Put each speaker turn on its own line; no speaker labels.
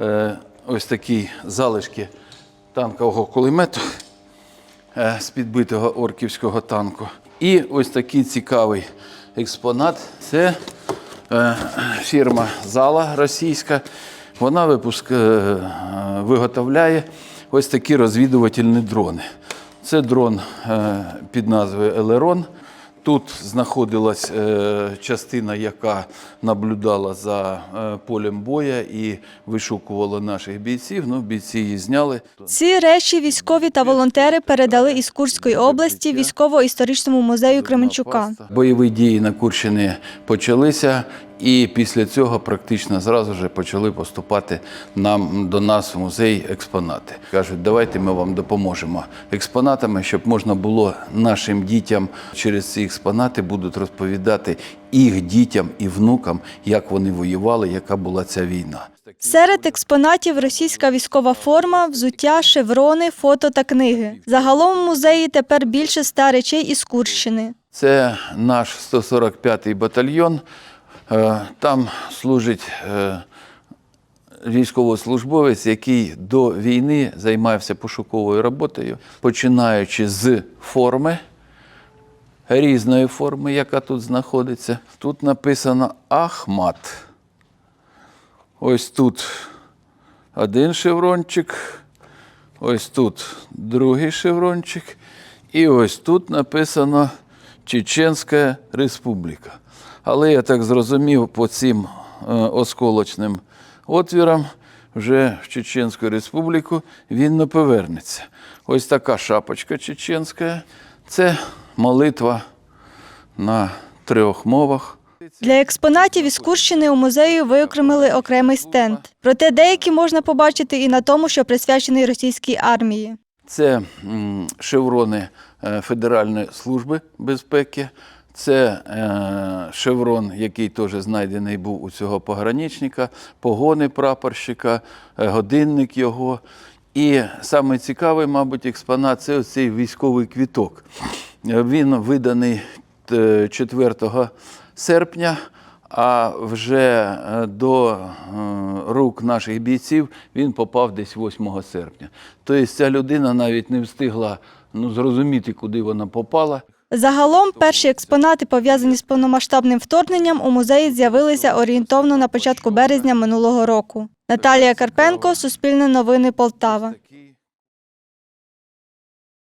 е, ось такі залишки танкового кулемету е, з підбитого орківського танку. І ось такий цікавий експонат. Це е, фірма Зала російська. Вона випуск, е, виготовляє ось такі розвідувальні дрони. Це дрон е, під назвою Елерон. Тут знаходилась е, частина, яка наблюдала за е, полем боя і вишукувала наших бійців. Ну, бійці її зняли.
Ці речі військові та волонтери передали із Курської області військово-історичному музею Кременчука.
Бойові дії на Курщині почалися, і після цього практично зразу ж почали поступати нам до нас в музей експонати. Кажуть, давайте ми вам допоможемо експонатами, щоб можна було нашим дітям через ці експонати будуть розповідати їх дітям і внукам, як вони воювали, яка була ця війна.
Серед експонатів російська військова форма, взуття, шеврони, фото та книги. Загалом в музеї тепер більше ста речей із Курщини.
Це наш 145-й батальйон. Е, Там служить е, військовослужбовець, який до війни займався пошуковою роботою, починаючи з форми, різної форми, яка тут знаходиться. Тут написано Ахмат. Ось тут один шеврончик, ось тут другий шеврончик, і ось тут написано Чеченська Республіка. Але я так зрозумів по цим е, осколочним отвірам, вже в Чеченську Республіку він не повернеться. Ось така шапочка чеченська. Це молитва на трьох мовах.
Для експонатів із Курщини у музеї виокремили окремий стенд. Проте деякі можна побачити і на тому, що присвячений російській армії.
Це шеврони е, Федеральної служби безпеки. Це е, шеврон, який теж знайдений був у цього пограничника, погони прапорщика, е, годинник його. І саме цікавий, мабуть, експонат це оцей військовий квіток. Е, Він виданий е, 4 серпня, а вже до рук наших бійців він попав десь 8 серпня. Тобто ця людина навіть не встигла ну, зрозуміти, куди вона попала.
Загалом перші експонати, пов'язані з повномасштабним вторгненням, у музеї з'явилися орієнтовно на початку березня минулого року. Наталія Карпенко, Суспільне новини Полтава.